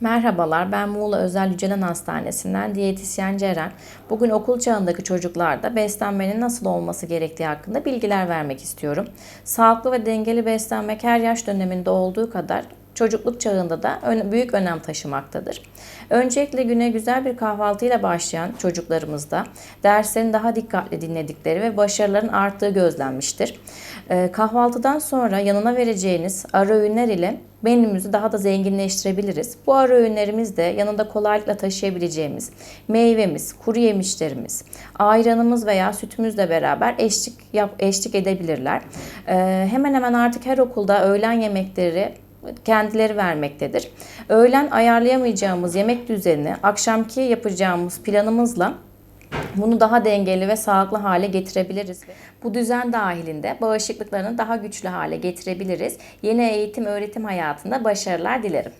Merhabalar, ben Muğla Özel Yücelen Hastanesi'nden diyetisyen Ceren. Bugün okul çağındaki çocuklarda beslenmenin nasıl olması gerektiği hakkında bilgiler vermek istiyorum. Sağlıklı ve dengeli beslenmek her yaş döneminde olduğu kadar çocukluk çağında da büyük önem taşımaktadır. Öncelikle güne güzel bir kahvaltıyla başlayan çocuklarımızda derslerini daha dikkatli dinledikleri ve başarıların arttığı gözlenmiştir. Ee, Kahvaltıdan sonra yanına vereceğiniz ara öğünler ile menümüzü daha da zenginleştirebiliriz. Bu ara öğünlerimiz de yanında kolaylıkla taşıyabileceğimiz meyvemiz, kuru yemişlerimiz, ayranımız veya sütümüzle beraber eşlik yap, eşlik edebilirler. Ee, hemen hemen artık her okulda öğlen yemekleri kendileri vermektedir. Öğlen ayarlayamayacağımız yemek düzenini akşamki yapacağımız planımızla bunu daha dengeli ve sağlıklı hale getirebiliriz. Bu düzen dahilinde bağışıklıklarını daha güçlü hale getirebiliriz. Yeni eğitim öğretim hayatında başarılar dilerim.